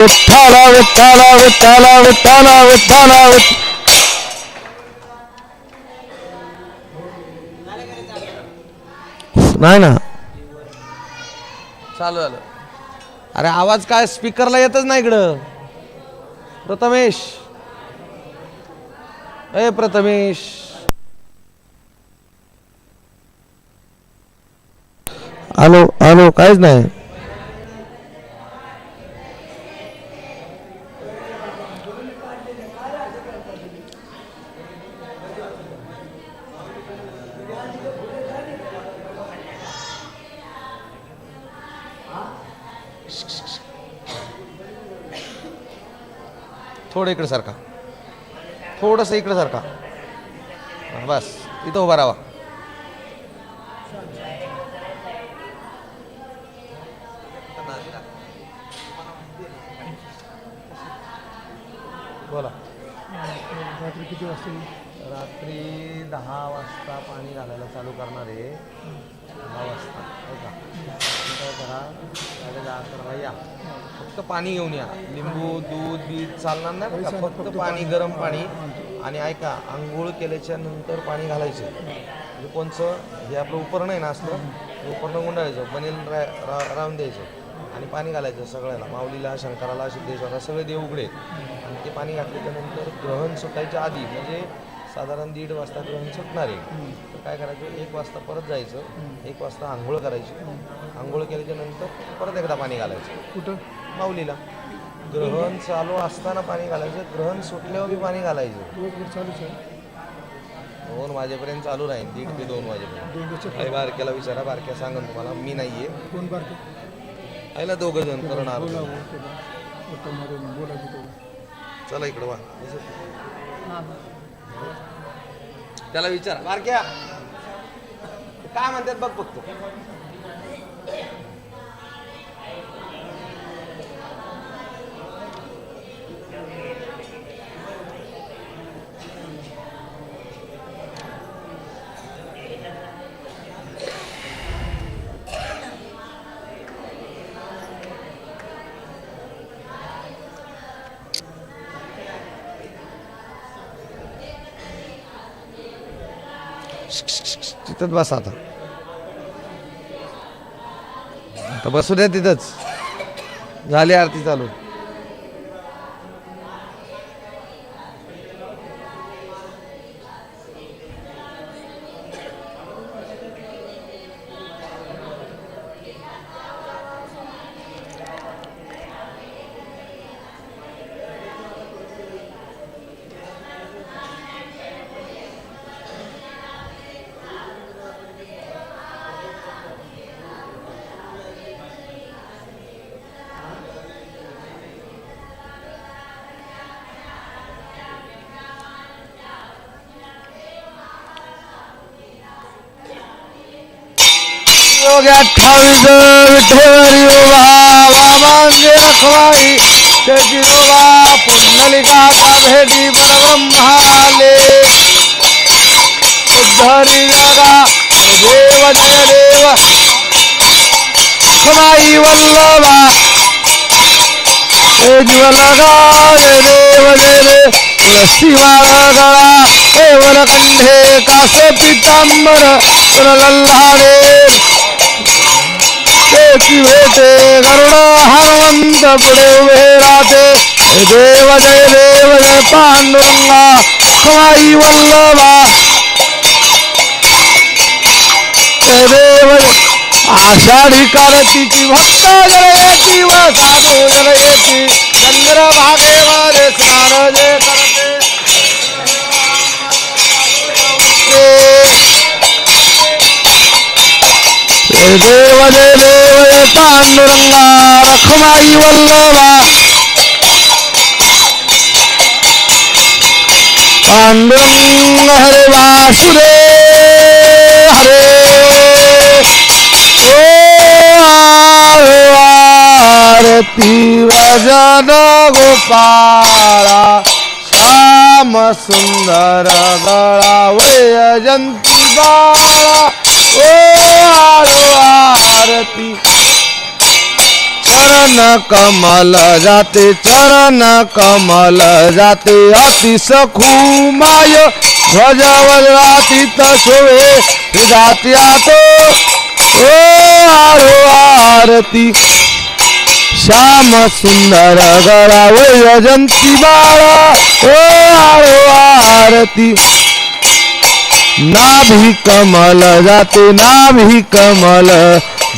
विठ्ठला विठ्ठला विठ्ठला विठ्ठला विठ्ठला विठ्ठ- नाही ना. चालू झालं. अरे आवाज काय? स्पीकरला येतच नाही इकडं. प्रथमेश. ए प्रथमेश. हॅलो हॅलो काहीच नाही. थोडं इकडे सारखा. थोडंसं इकडे सारखा. बस. इथं उभा राहा. बोला. रात्री किती वाजता? रात्री दहा वाजता पाणी घालायला चालू करणार आहे. दहा वाजता हो का? काय करा? साडे दहा अकरा या. फक्त पाणी घेऊन या. लिंबू दूध बीज चालणार नाही का फक्त पाणी गरम पाणी. आणि ऐका आंघोळ केल्याच्यानंतर पाणी घालायचं. म्हणजे कोणचं? हे आपलं उपरण आहे ना असलं ते उपरणं गुंडाळायचं. बनेल रा- राहून द्यायचं. आणि पाणी घालायचं सगळ्याला. माऊलीला शंकराला सिद्धेश्वराला सगळे देव उघडे. आणि ते पाणी घातल्याच्या नंतर ग्रहण सुटायच्या आधी. म्हणजे साधारण दीड वाजता ग्रहण सुटणार आहे. तर काय करायचं? एक वाजता परत जायचं. एक वाजता आंघोळ करायची. आंघोळ केल्याच्यानंतर परत एकदा पाणी घालायचं. कुठं? माऊलीला. ग्रहण चालू असताना पाणी घालायचं. ग्रहण सुटल्यावर बी पाणी घालायचं. चालूच आहे. दोन वाजेपर्यंत चालू राहील दीड ते दोन वाजेपर्यंत. काही बारक्याला विचारा. बारक्या सांगन तुम्हाला. मी नाहीये. कोण बारके? आईला दोघं जण करणार. चला इकडं वा त्याला विचार. बारक्या काय म्हणतात बघ बघतो तिथंच बसा आता. आता बसू द्या तिथंच. झाली आरती चालू. अठ्ठावीस विठ्ठल बाबांगे रखवाई शशिरोबा पुंडलिका का भेटी परब्रह्माले उद्धरी जगा देव जय देव. खमाई वल्लभा. हे उज्ज्वलगा जय देव जय देव तुळसी गळा हे वरकंठे कास पितांबर. लल्ला देव तेची भेटे गरुड हनुमंत पुढे उभे राहते देव जय देव जय पांडुरंगा खमाई वल्लभा देव आषाढी कारतीची भक्त जलयती व साधू जलयती चंद्र भागे स्नान जे करते देव देव पांडुरंगा रखमाई वल्लभा. पांडुरंग हरे वासुदेव हरे ओ आरती वजन गोपाळा श्याम सुंदर गळा वयजंती बाळा. ओ आरो आरती। चरण कमल जाते चरण कमल जाते अति सखू माय ध्वजवर रातीत शोभे जात्या तो ओ आरो आरती। श्याम सुंदर गळा वैजंती बाळा। ओ आरो आरती। नाभी कमल जाते नाभी कमल।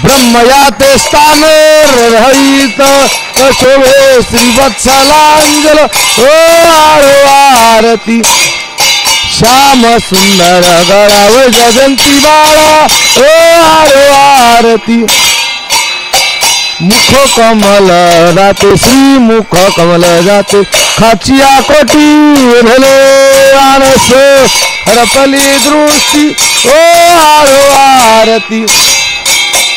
ब्रह्मयाते स्थान रहित। शोभे श्रीवत्सलांजल ओ आरती। श्याम सुंदर गळाव जगंती बाळा ओ आरती। मुख कमल जाते श्री मुख कमल जाते. खाचिया कोटी भले आनस रपली दृष्टी ओ आरो आरती.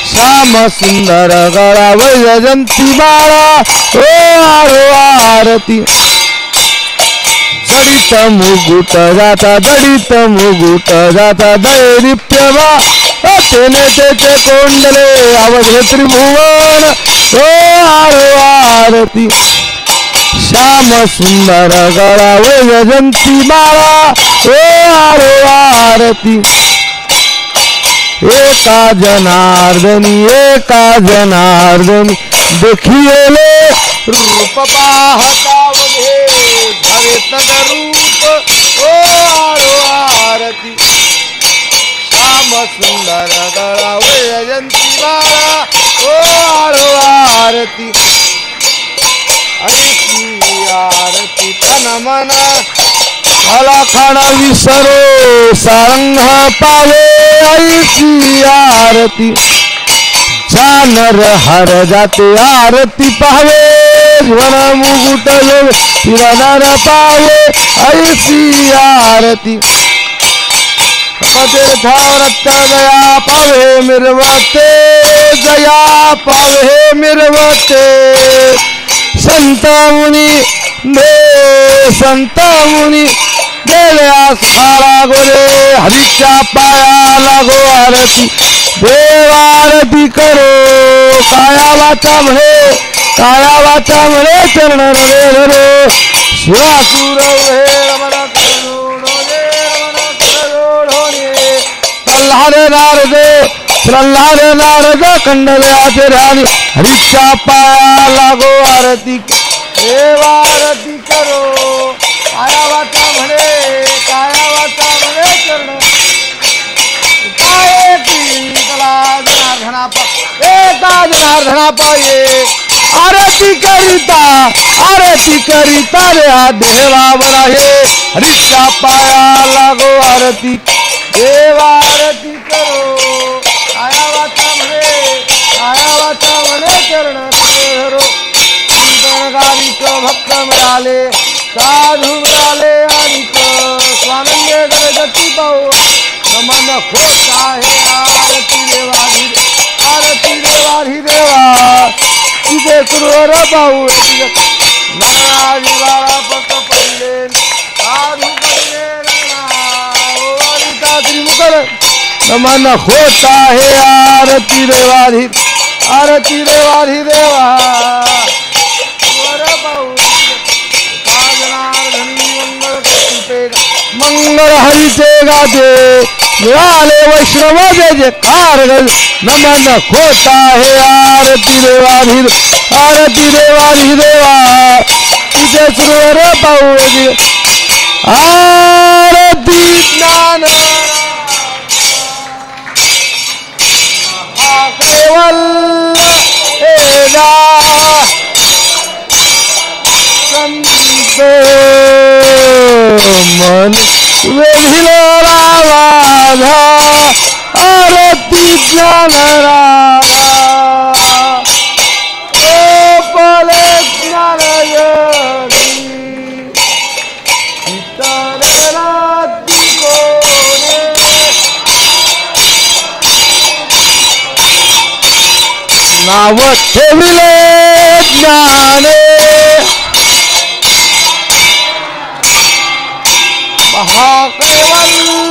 श्याम सुंदर गळा वैजयंती बाळा ओ आरो आरती. दडित मुगुट जाता दडित मुगुट जाता दैरिप्य बा तेने तेचे कोंडले अवघे त्रिभुवन हो तो आरती श्याम सुंदर गळावे यजंती माळा हो ओ आरो आरती एका जनार्दनी एका जनार्दनी देखिले रूप पाहता वघे रूप ओ गळा वैजयंती बाळा ओ आरो आरती. ऐकी आरती तन मन मला खाना विसरो सारंग पावे ऐकी आरती. जानर हर जाते आरती पावे वन मुगुट फिरणार पावे ऐसी आरती. तीर्थावरत दया पावे मिरवते दया पावे मिरवते संत मुनी दे संत मुनी देव्यास खाळा गोरे हरिचा पाया लागो आरती देवारती करो काया वाचा म्हणे काया वाचा म्हणे चरण रे धरो शिवासुर हे प्रल्हाद नारद प्रल्हाद नारद कंडल्याचे राणी हरीच्या पाया, लागो आरती देवा आरती करो काया वाचा म्हणे काया वाचा म्हणे चरण। काय की कला जनार्दना पा आरती करिता आरती करिता रे हा देवावर आहे हरीच्या पाया, लागो आरती। देवा आरती करो आया वाचा म्हणे आया वाचा म्हणे चरण धरो गारिक भक्त मिळाले साधू मिळाले आणि स्वानंद गती पाहू मन खोट आहे आरती देवाधी आरती देवाधी देवा तिथे सुरवर पाहू नाराजी बाळा पक पडले साधू पडले त्रिमुख नमन खोट आहे आरती देवाधी आरती देवाधी देवा। वर पाहू मंगळ हरीचे गाते मिळाले वैष्णव जे जे कारगल। नमन खोट आहे आरती देवाधीर आरती देवाधी देवा। तिथे सुरवर पाहू आरती ज्ञान ನಾವ ತಿಳಿಲೇ ಜ್ಞಾನೇ ಮಹಾಕೈವಲ್ಲ